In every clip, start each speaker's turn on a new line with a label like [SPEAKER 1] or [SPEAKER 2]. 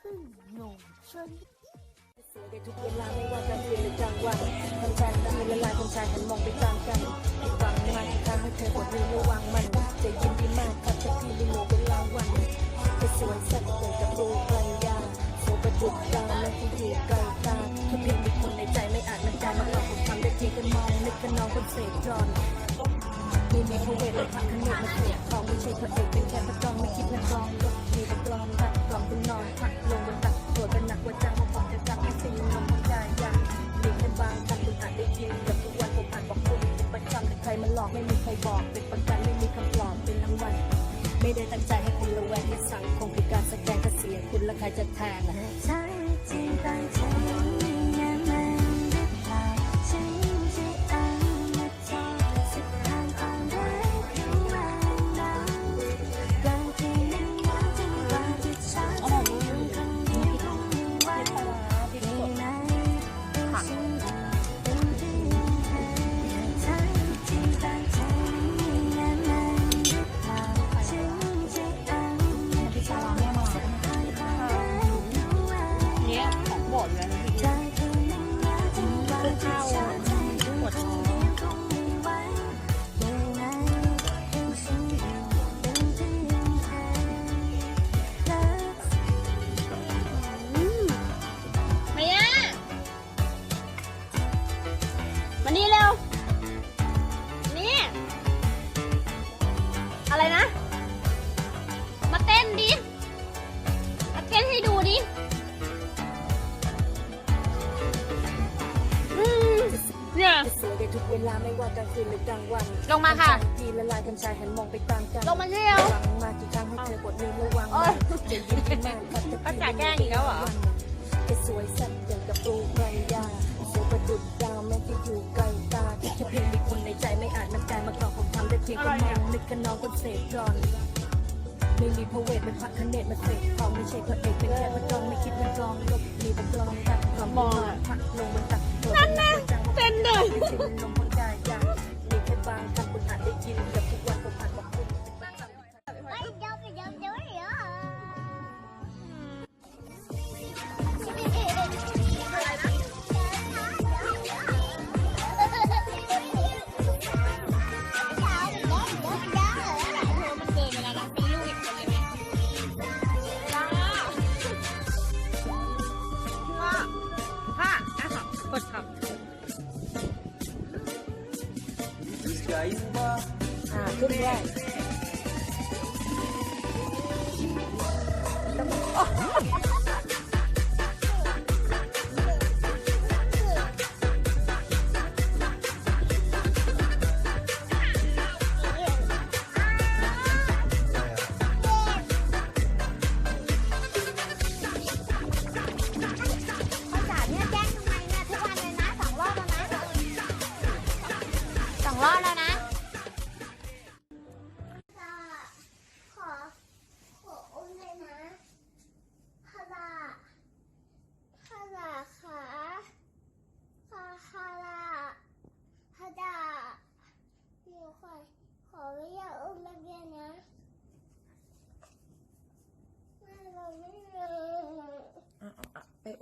[SPEAKER 1] พึ่งหน่งชน
[SPEAKER 2] สวยได้ทุกเวลาไม่ว่ากลางคืนหรือกลางวันทำฉันทำให้ละลายคนชายหันมองไปตามกันหวังมากทางให้เธอกดมือระวังมันจะยินดีมากครับถ้าพี่ไม่เหลือเวลาวันเธอสวยสักอย่กับรูปไรยาโสประดุดาวและที่อยู่ไกลตาแค่เพียงมีคนในใจไม่อาจมันใจมาหลอกผมทำได้เพียงแค่มองนึกกันน้องคนเสพจรไม่มีพระเวทและพักขนดมาเสียของไม่ใช่พระเอกเป็นแค่พระจองไม่คิดนักร้องลบมีแต่กลองตัดก ใครจะแทงนะฮะ
[SPEAKER 1] ฉันจริงตั้งใจ ลาไม่ว่าก
[SPEAKER 2] ลางคืนหรือกลางวัน
[SPEAKER 3] ลงมาค่ะ
[SPEAKER 2] ทีละลายคนชายหันมองไปตามกัน
[SPEAKER 3] ลงมาเที่ยว
[SPEAKER 2] ฟังมากี่ครั้งให้เธอกดมือระวัง
[SPEAKER 3] โอ๊
[SPEAKER 2] มัน
[SPEAKER 3] ย
[SPEAKER 2] จะยิ้มให้มากครับจะ
[SPEAKER 3] ป้าจ๋าแกล้งอีกแล้วเหรอ
[SPEAKER 2] แค่สวยสักอย่างกับปลูกไรยาสวยประดุจดาวแม้จะอยู่ไกลตาแค่เพียงมีคนในใจไม่อาจมันกลายมากรองผมทำได้เพียงแค่มองนึกกันน้องคนเสพจรไม่มีพระเวทเป็นพระคเนตมาเสกของไม่ใช่พระเอกเป็นแค่พระจองไม่คิดเป็นกลองลบมีแต่กลองตัดกล่องมองพักลงบนตักนั่นนะ
[SPEAKER 3] เต้นเลย ำ
[SPEAKER 2] คุณอาจได้ยินกับ อ่า
[SPEAKER 3] ขึ้
[SPEAKER 2] นได้อ่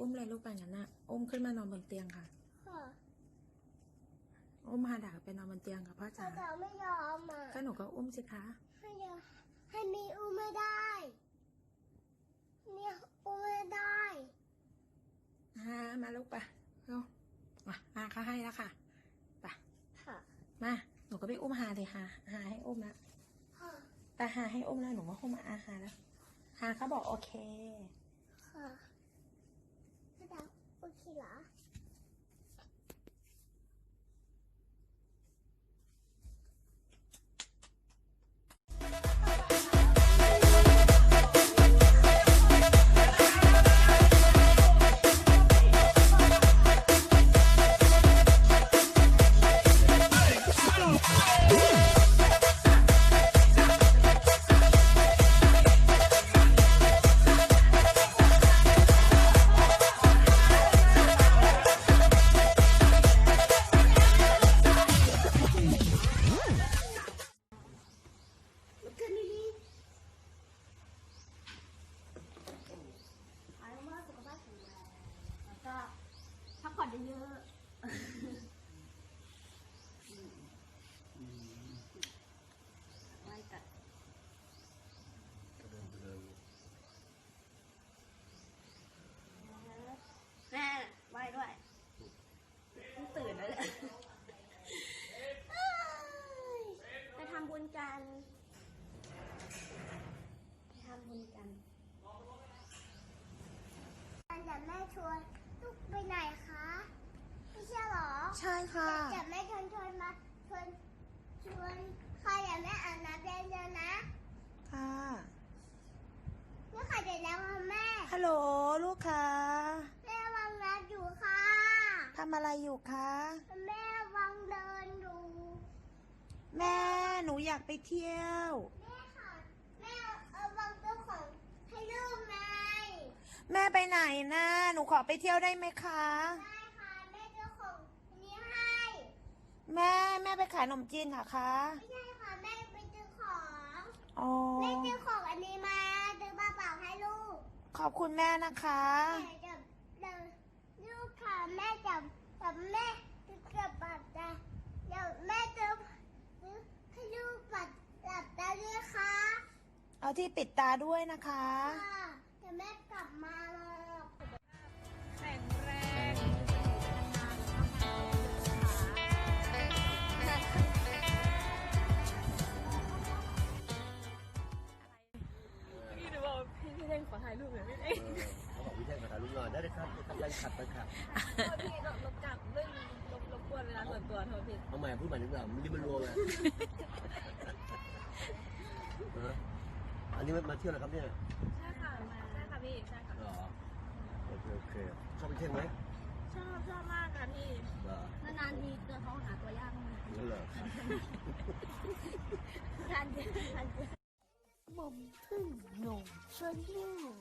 [SPEAKER 2] อะไปอุ้มเลยลูกไปงั้นน่ะอุ้มขึ้นมานอนบนเตียงค่ะอุ้มฮาดาไปนอนบนเตียงกับพ่อจ๋า
[SPEAKER 1] แต่ไม่ยอมอะ
[SPEAKER 2] ก็หนูก็อุ้มสิคะ
[SPEAKER 1] ให้ยอมให้มีอุ้มไม่ได้ เนี่ยอุ้มไม่ได้
[SPEAKER 2] อ่ามาลูกไปเร็วอะอาเขาให้แล้วค่ะไป
[SPEAKER 1] ค่ะ
[SPEAKER 2] มาหนูก็ไปอุ้มฮาเลยค่ะฮาให้อุ้มแล้ว
[SPEAKER 1] ค่ะ
[SPEAKER 2] แต่ฮาให้อุ้มแล้วหนูก็อุ้มอาฮาแล้วฮาเขาบอกโอเค
[SPEAKER 1] ค่ะให้ ดาว
[SPEAKER 4] ใช่
[SPEAKER 5] ค่ะ
[SPEAKER 4] จะแม่ชวนชวนมาชวนชวนใครอย่าแม่อาบน้ำเย็นๆนะ
[SPEAKER 5] ค่ะ
[SPEAKER 4] นี่ใครเด็ดแล้วค่ะแม่
[SPEAKER 5] ฮัลโหลลูกค่ะ
[SPEAKER 4] แม่วางน้ำอยู่ค่ะ
[SPEAKER 5] ทำอะไรอยู่คะ
[SPEAKER 4] แม่วางเดินอยู่
[SPEAKER 5] แม่หนูอยากไปเที่ยว
[SPEAKER 4] แม่ค่ะแม่เอาวางตัวของให้ลูกไหม
[SPEAKER 5] แม่ไปไหนนะหนูขอไปเที่ยวได้ไหมคะ
[SPEAKER 4] ได้ค่ะแม่เจ้าของอันนี้ให้
[SPEAKER 5] แม่แม่ ไปขายขนมจีนเหรอคะ
[SPEAKER 4] ไม่ใช่ค่ะแม่ไปซื้อของ
[SPEAKER 5] อ๋อ
[SPEAKER 4] แม่ซื้อของอันนี้มาซื้อมาเปล่าให้ลูก
[SPEAKER 5] ขอบคุณแม่นะคะ
[SPEAKER 4] แม่จะเดินลูกค่ะแม่จะแต่แม่จะเก็บบัตรนะเดี๋ยวแม่จะซื้อให้ลูกบัตรหลับตาด้วยค่ะ
[SPEAKER 5] เอาที่ปิดตาด้วยนะคะ
[SPEAKER 4] ค่ะเดี๋ยวแม่กลับมา
[SPEAKER 6] ขัดไปค่ะ
[SPEAKER 2] โทษพี่รบรบจับเรื่องรบรบกวนเวลาส่วนตัวโทษพี่
[SPEAKER 6] เอาใหม่พูดใหม่ดีกว่ามันนี่มันรวมไงเอออันนี้มาเที่ยวนะครับเนี่ย
[SPEAKER 2] ใช่ค่ะใช่ค่ะพี่ใช่ค่ะ
[SPEAKER 6] เหรอโอเคโอเคชอบพี่แท่งไหม
[SPEAKER 2] ชอบชอบมากค่ะพี่
[SPEAKER 6] เหรอนา
[SPEAKER 7] นๆทีเจอเขาหาตัวยากมาก
[SPEAKER 6] นั่นเหรอครับ
[SPEAKER 7] ทานเจอทานเจอ
[SPEAKER 4] หม่อมพึ่งหนุ่มชวนลูก